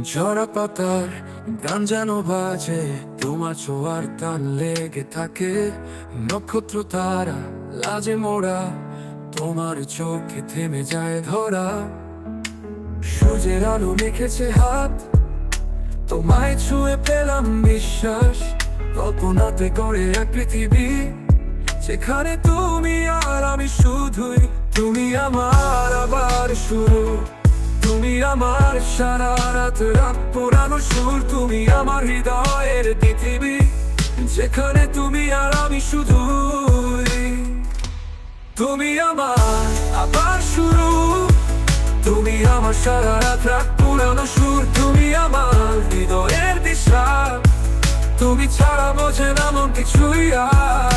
ঝরা পাতার গান যেন বাজে, তোমার ছোঁয়ার টান লেগে থাকে। নক্ষত্র তারা লাজে মোড়া, তোমার চোখে থেমে যায় ধরা। সূর্যের আলো মেখেছে হাত, তোমায় ছুঁয়ে পেলাম বিশ্বাস। কল্পনাতে করে এক পৃথিবী, যেখানে তুমি আর আমি শুধুই, তুমি আমার আবার শুরু। আমার সারা রাত রাত পুরানো সুর তুমি আমার হৃদয়ের পৃথিবী যেখানে তুমি আর আমি শুধুই। তুমি আমার আবার শুরু। তুমি আমার সারা রাত রাত পুরানো সুর। তুমি আমার হৃদয়ের দিশা। তুমি ছাড়া বোঝে না মন কিছুই আর।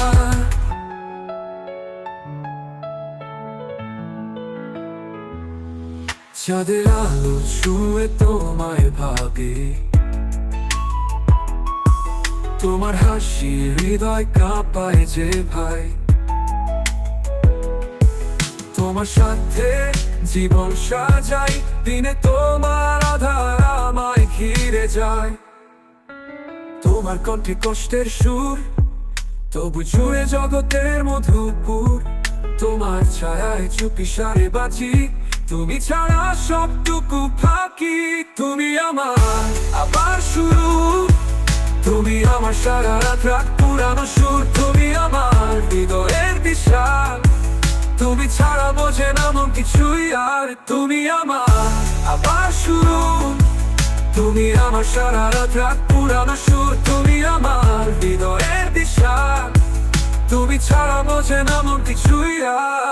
চাঁদের আলো ছুঁয়ে তোমায় ভাবি। তোমার হাসি হৃদয় কাঁপায় যে ভাই। তোমার সাথে জীবন সাজাই, দিনে তোমার আধার আমায় ঘিরে যায়। তোমার কণ্ঠে কষ্টের সুর, তবু জুড়ে জগতের মধুপুর। তোমার ছায়ায় চুপি সারে বাঁচি তুমি ছাড়া সবটুকু ফাঁকি। তুমি আমার আবার শুরু। তুমি আমার সারা রাত রাত পুরানো সুর। তুমি আমার হৃদয়ের দিশা তুমি ছাড়া বোঝে না মন কিছুই আর। তুমি আমার আবার শুরু। তুমি আমার সারা রাত রাত পুরানো সুর। তুমি আমার হৃদয়ের দিশা তুমি ছাড়া বোঝে না মন কিছুই আর।